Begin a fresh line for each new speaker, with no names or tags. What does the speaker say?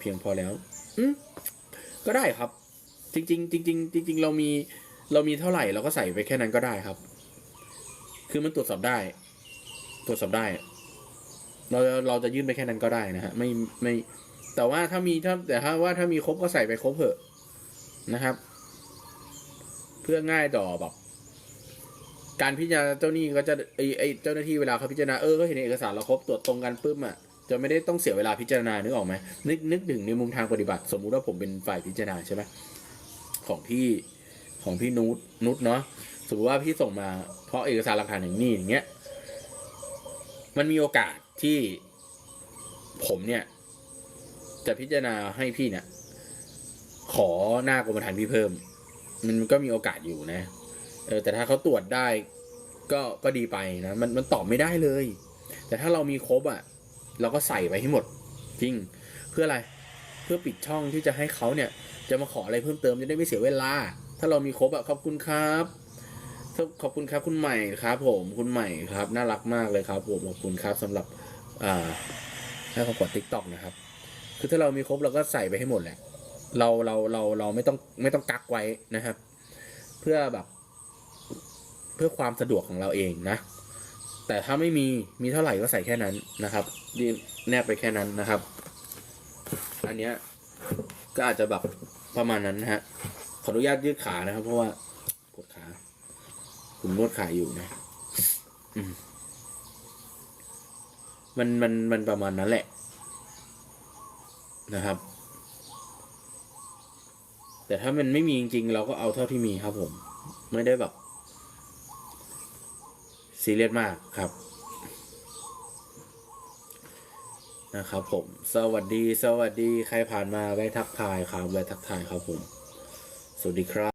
เพียงพอแล้ว อืมก็ได้ครับ จริงๆจริงๆจริงๆเรามีเรามีเท่าไหร่เราก็ใส่ไปแค่นั้นก็ได้ครับ คือมันตรวจสอบได้ ตรวจสอบได้ เราเราจะยื่นไปแค่นั้นก็ได้นะฮะไม่ไม่ แต่ว่าถ้ามีถ้าแต่ถ้าว่าถ้ามีครบก็ใส่ไปครบเถอะนะครับ เพื่อง่ายต่อแบบการพิจารณาเจ้าหนี้ก็จะไอไอเจ้าหน้าที่เวลาเขาพิจารณาเออก็เห็นเอกสารเราครบตรวจตรงกันปุ๊บอะ จะไม่ได้ต้องเสียเวลาพิจารณานึกออกไหมนึกนึกถึงในมุมทางปฏิบัติ สมมุติว่าผมเป็นฝ่ายพิจารณาใช่ไหมของพี่ของพี่นุชนุชเนาะสมมติว่าพี่ส่งมาเพราะเอกสารหลักฐานอย่างนี้อย่างเงี้ยมันมีโอกาสที่ผมเนี่ย จะพิจารณาให้พี่เนี่ย ขอหน้ากรมธรรม์พี่เพิ่ม มันก็มีโอกาสอยู่นะเออแต่ถ้าเขาตรวจได้ก็ก็ดีไปนะ มันมันตอบไม่ได้เลย แต่ถ้าเรามีครบอะ เราก็ใส่ไปให้หมดจริงเพื่ออะไรเพื่อปิดช่องที่จะให้เขาเนี่ย จะมาขออะไรเพิ่มเติมจะได้ไม่เสียเวลา ถ้าเรามีครบอะขอบคุณครับขอบคุณครับคุณใหม่ครับผมคุณใหม่ครับ น่ารักมากเลยครับผมขอบคุณครับสำหรับอ่าให้ของกดทิกตอกนะครับ คือถ้าเรามีครบเราก็ใส่ไปให้หมดแหละ เราเราเราเราไม่ต้องไม่ต้องกักไว้นะครับ เพื่อแบบ เพื่อความสะดวกของเราเองนะ แต่ถ้าไม่มีมีเท่าไหร่ก็ใส่แค่นั้นนะครับนี่แนบไปแค่นั้นนะครับ อันเนี้ยก็อาจจะแบบประมาณนั้นนะฮะขออนุญาตยืดขานะครับ เพราะว่าปวดขาผมนวดขาอยู่นะอืมมันมันมันประมาณนั้นแหละ นะครับ แต่ถ้ามันไม่มีจริงๆ เราก็เอาเท่าที่มีครับผม ไม่ได้แบบ ซีเรียสมากครับนะครับผม สวัสดี สวัสดี ใครผ่านมาแวะทักทายครับแวะทักทายครับผม สวัสดีครับ